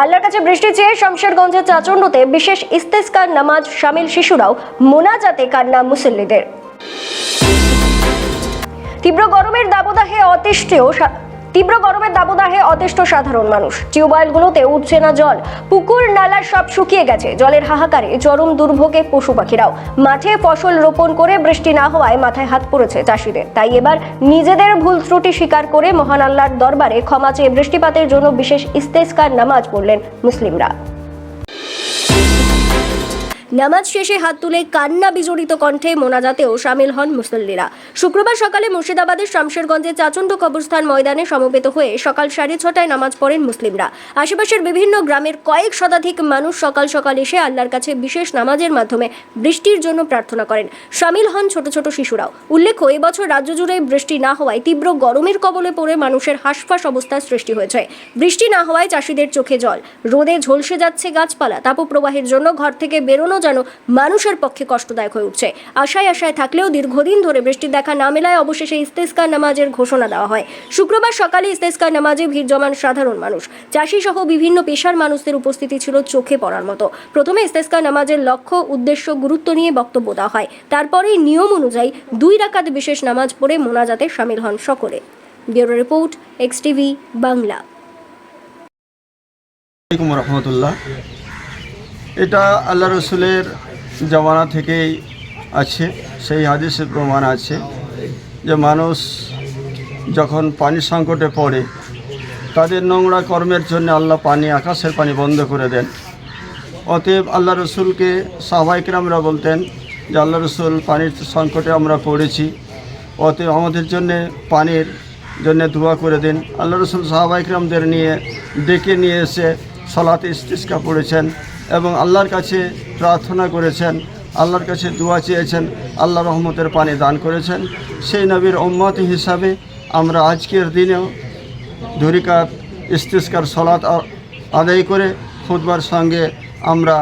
আল্লাহর কাছে বৃষ্টি চেয়ে শমশেরগঞ্জের চাচণ্ডতে বিশেষ ইস্তেস্কার নামাজ সামিল শিশুরাও মোনাজাতে কান্না মুসল্লিদের। তীব্র গরমের দাবদাহে অতিষ্ঠেও তীব্র গরমের দাবদাহে অতিষ্ঠ সাধারণ মানুষ। টিউবওয়েলগুলোতে উঠছে না জল। পুকুর, নালা সব শুকিয়ে গেছে। জলের হাহাকারে চরম দুর্ভোগে পশু পাখিরাও। মাঠে ফসল রোপণ করে বৃষ্টি না হওয়ায় মাথায় হাত পড়েছে চাষিদের। তাই এবার নিজেদের ভুল ত্রুটি স্বীকার করে মহান আল্লাহর দরবারে ক্ষমা চেয়ে বৃষ্টিপাতের জন্য বিশেষ ইস্তেস্কার নামাজ পড়লেন মুসলিমরা। নামাজ শেষে হাত তুলে কান্না বিজড়িত কণ্ঠে মোনাজাতেও সামিল হন মুসল্লিরা। শুক্রবার সকালে মুর্শিদাবাদের শামশেরগঞ্জের চাচণ্ড কবরস্থান ময়দানে সমবেত হয়ে সকাল সাড়ে ছটায় নামাজ পড়েন মুসলিমরা। আশেপাশের বিভিন্ন গ্রামের কয়েক শতাধিক মানুষ সকাল সকাল এসে আল্লাহর কাছে বিশেষ নামাজের মাধ্যমে বৃষ্টির জন্য প্রার্থনা করেন। সামিল হন ছোট ছোট শিশুরাও। উল্লেখ্য এবছর রাজ্য জুড়ে বৃষ্টি না হওয়ায় তীব্র গরমের কবলে পড়ে মানুষের হাঁসফাঁস অবস্থার সৃষ্টি হয়েছে। বৃষ্টি না হওয়ায় চাষিদের চোখে জল। রোদে ঝলসে যাচ্ছে গাছপালা। তাপপ্রবাহের জন্য ঘর থেকে বেরোনো যেন মানুষের পক্ষে কষ্টদায়ক হয়ে উঠছে। আশায় আশায় থাকলেও দীর্ঘদিন ধরে বৃষ্টির দেখা না মেলায় অবশেষে ইস্তেস্কার নামাজের ঘোষণা দেওয়া হয়। শুক্রবার সকালে ইস্তেস্কার নামাজে ভিড় জমান সাধারণ মানুষ। চাষি সহ বিভিন্ন পেশার মানুষদের উপস্থিতি ছিল চোখে পড়ার মতো। প্রথমে ইস্তেস্কার নামাজের লক্ষ্য, উদ্দেশ্য, গুরুত্ব নিয়ে বক্তব্য দেওয়া হয়। তারপরেই নিয়ম অনুযায়ী দুই রাকাত বিশেষ নামাজ পড়ে মোনাজাতে সামিল হন সকলে। Bureau report, X TV, Bangla. রহমতুল্লাহ। এটা আল্লাহ রসুলের জমানা থেকেই আছে, সেই হাদিসের প্রমাণ আছে। যে মানুষ যখন পানির সংকটে পড়ে, তাদের নোংরা কর্মের জন্য আল্লাহ পানি, আকাশের পানি বন্ধ করে দেন। অতএব আল্লাহ রসুলকে সাহবাইকরামরা বলতেন যে, আল্লাহ রসুল, পানির সংকটে আমরা পড়েছি, অতএব আমাদের জন্যে পানির জন্য দোয়া করে দিন। আল্লাহ রসুল সাহাবাইকরামদের নিয়ে ডেকে নিয়ে এসে সলাতে ইস্তিস্কা পড়েছেন এবং আল্লাহর কাছে প্রার্থনা করেছেন আল্লাহর কাছে দোয়া চেয়েছেন, আল্লাহ রহমতের পানি দান করেছেন। সেই নবীর উম্মত হিসাবে আমরা আজকের দিনেও ধরিকাত, ইস্তিস্কার, সলাত আদায় করে খুদবার সঙ্গে আমরা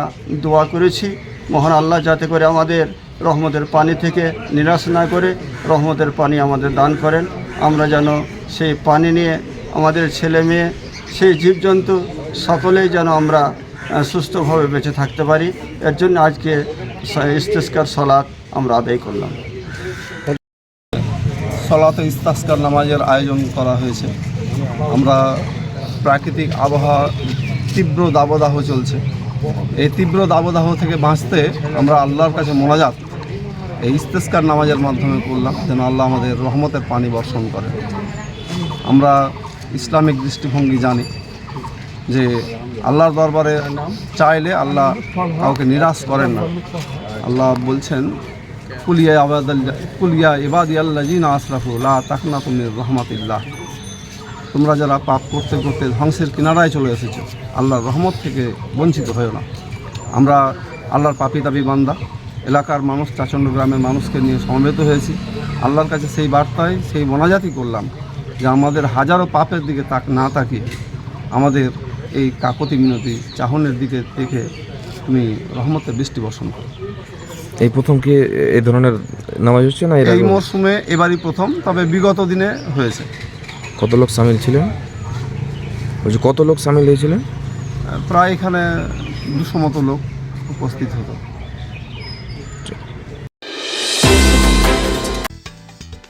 দোয়া করেছি। মহান আল্লাহ যাতে করে আমাদের রহমতের পানি থেকে নিরাশ না করে, রহমতের পানি আমাদের দান করেন। আমরা যেন সেই পানি নিয়ে আমাদের ছেলে মেয়ে, সেই জীবজন্তু সকলেই যেন আমরা সুস্থভাবে বেঁচে থাকতে পারি। এর জন্য আজকে ইস্তিস্কার সলাৎ আমরা আদায় করলাম। সলাতে ইস্তাস্কার নামাজের আয়োজন করা হয়েছে। আমরা প্রাকৃতিক আবহাওয়া তীব্র দাবদাহ চলছে। এই তীব্র দাবদাহ থেকে বাঁচতে আমরা আল্লাহর কাছে মোনাজাত এই ইস্তেস্কার নামাজের মাধ্যমে করলাম, যেন আল্লাহ আমাদের রহমতের পানি বর্ষণ করে। আমরা ইসলামিক দৃষ্টিভঙ্গি জানি যে আল্লাহর দরবারে চাইলে আল্লাহ কাউকে নিরাশ করেন না। আল্লাহ বলছেন, কুলিয়া আবাদাল্লা কুলিয়া ইবাদি আল্লাহ জিনা আশরাফু লা তাকনা তুমি রহমাতিল্লাহ। তোমরা যারা পাপ করতে করতে ধ্বংসের কিনারায় চলে এসেছ, আল্লাহর রহমত থেকে বঞ্চিত হয়েও না। আমরা আল্লাহর পাপি দাবি বান্দা, এলাকার মানুষ, চাচণ্ড গ্রামের মানুষকে নিয়ে সমবেত হয়েছি। আল্লাহর কাছে সেই বার্তায় সেই মোনাজাতি করলাম যে আমাদের হাজারো পাপের দিকে তাক না তাকিয়ে আমাদের এই কাকতি মিনতি চাহনের দিকে দেখে তুমি রহমতের বৃষ্টি বর্ষণ করো। এই প্রথম কি এই ধরনের নামাজ হচ্ছে না এই মরশুমে এবারই প্রথম তবে বিগত দিনে হয়েছে। কত লোক সামিল ছিলেন? বলছি কত লোক সামিল হয়েছিলেন? প্রায় এখানে দুশো মতো লোক উপস্থিত হতো।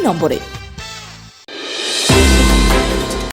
এই নম্বরে।